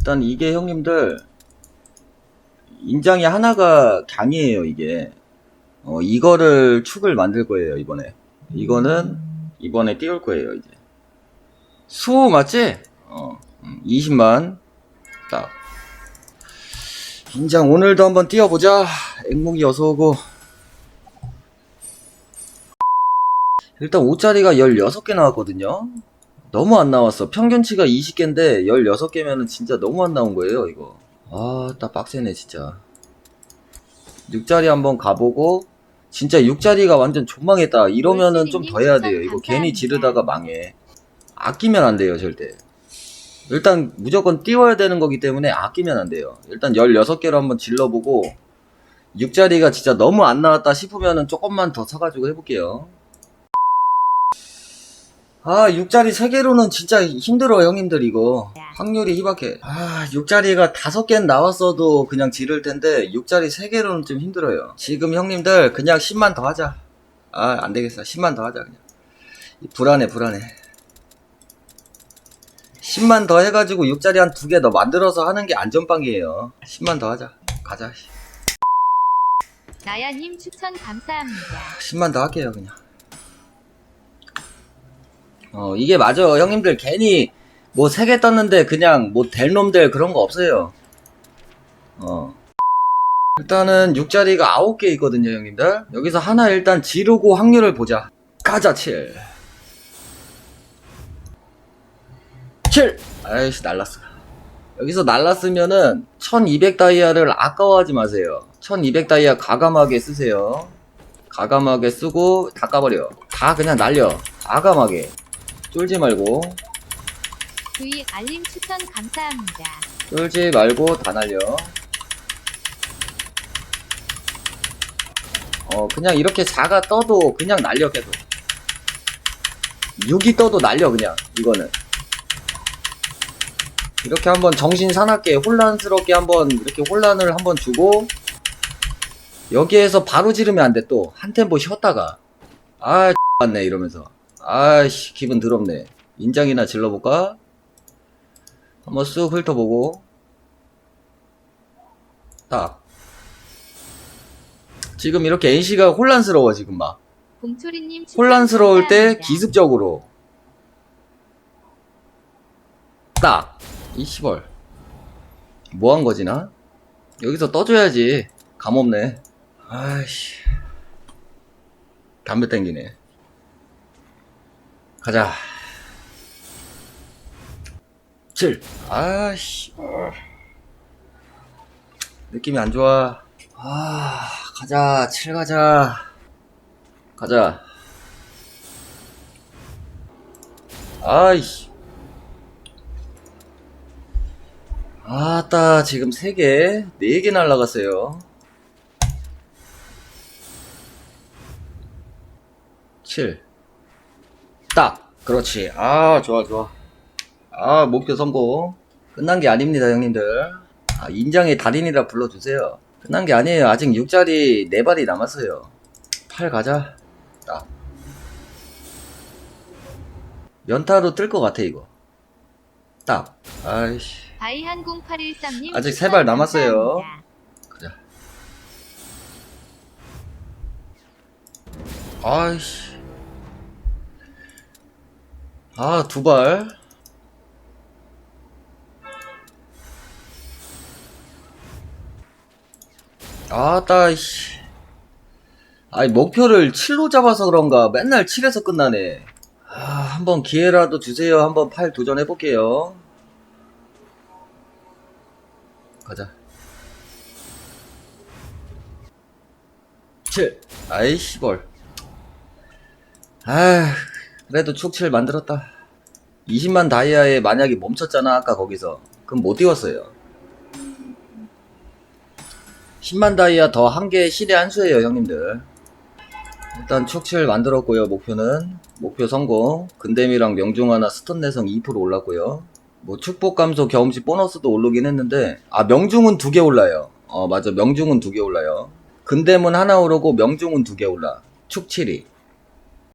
일단 이게 형님들 인장이 하나가 강이에요 이게. 어 이거를 축을 만들 거예요 이번에. 이거는 이번에 띄울 거예요 이제. 수 맞지? 어 음, 20만. 딱. 인장 오늘도 한번 띄워보자. 앵무기 어서오고. 일단 5짜리가 16개 나왔거든요 너무 안 나왔어. 평균치가 20개인데 16개면은 진짜 너무 안 나온 거예요, 이거. 아, 딱 빡세네, 진짜. 6자리 한번 가보고, 진짜 6자리가 완전 존망했다. 이러면은 좀 더 해야 돼요. 이거 괜히 지르다가 망해. 아끼면 안 돼요, 절대. 일단 무조건 띄워야 되는 거기 때문에 아끼면 안 돼요. 일단 16개로 한번 질러보고, 6자리가 진짜 너무 안 나왔다 싶으면은 조금만 더 사가지고 해볼게요. 아, 6자리 3개로는 진짜 힘들어, 형님들, 이거. 확률이 희박해. 아, 6자리가 5개는 나왔어도 그냥 지를 텐데, 6자리 3개로는 좀 힘들어요. 지금 형님들, 그냥 10만 더 하자. 아, 안 되겠어. 10만 더 하자, 그냥. 불안해, 불안해. 10만 더 해가지고 6자리 한 두 개 더 만들어서 하는 게 안전빵이에요. 10만 더 하자. 가자. 나야님 추천 감사합니다. 10만 더 할게요, 그냥. 어, 이게 맞아. 형님들 괜히 뭐 세 개 떴는데 그냥 뭐 될 놈들 그런 거 없어요. 어. 일단은 6자리가 9개 있거든요, 형님들. 여기서 하나 일단 지르고 확률을 보자. 가자, 7. 7! 아이씨, 날랐어. 여기서 날랐으면은 1200 다이아를 아까워하지 마세요. 1200 다이아 가감하게 쓰세요. 가감하게 쓰고 다 까버려. 다 그냥 날려. 과감하게. 쫄지 말고. V 알림 추천 감사합니다. 쫄지 말고 다 날려. 어, 그냥 이렇게 4가 떠도 그냥 날려, 계속. 6이 떠도 날려, 그냥. 이거는. 이렇게 한번 정신 사납게, 혼란스럽게 한번, 이렇게 혼란을 한번 주고, 여기에서 바로 지르면 안 돼, 또. 한 템포 쉬었다가. 아, 맞네, 이러면서. 아이씨, 기분 더럽네. 인장이나 질러볼까? 한번 쑥 훑어보고. 딱. 지금 이렇게 NC가 혼란스러워, 지금 막. 공초리님 혼란스러울 때. 기습적으로. 딱. 이 시벌. 뭐한 거지, 나? 여기서 떠줘야지. 감없네. 아이씨. 담배 땡기네. 가자. 7. 아이씨. 느낌이 안 좋아. 아, 가자. 7 가자. 가자. 아이씨. 아따, 지금 3개, 4개 날라갔어요. 7. 딱! 그렇지. 아, 좋아, 좋아. 아, 목표 성공. 끝난 게 아닙니다, 형님들. 아, 인장의 달인이라 불러주세요. 끝난 게 아니에요. 아직 6자리 4발이 남았어요. 8 가자. 딱. 연타로 뜰 것 같아, 이거. 딱. 아이씨. 바이 한 0813님 아직 세발 남았어요. 가자. 아이씨. 아, 두 발. 아 따, 씨. 아니, 목표를 7로 잡아서 그런가. 맨날 7에서 끝나네. 아, 한번 기회라도 주세요. 한번 팔 도전해볼게요. 가자. 7. 아이, 씨벌. 아, 그래도 축7 만들었다. 20만 다이아에 만약에 멈췄잖아, 아까 거기서. 그럼 못 띄웠어요. 10만 다이아 더 한 개 실의 한 수예요, 형님들. 일단 축7 만들었고요, 목표는. 목표 성공. 근댐이랑 명중 하나 스턴 내성 2% 올랐고요. 뭐 축복 감소 경험치 보너스도 오르긴 했는데 아 명중은 두 개 올라요. 어 맞아 명중은 두 개 올라요. 근댐은 하나 오르고 명중은 두 개 올라. 축 7이.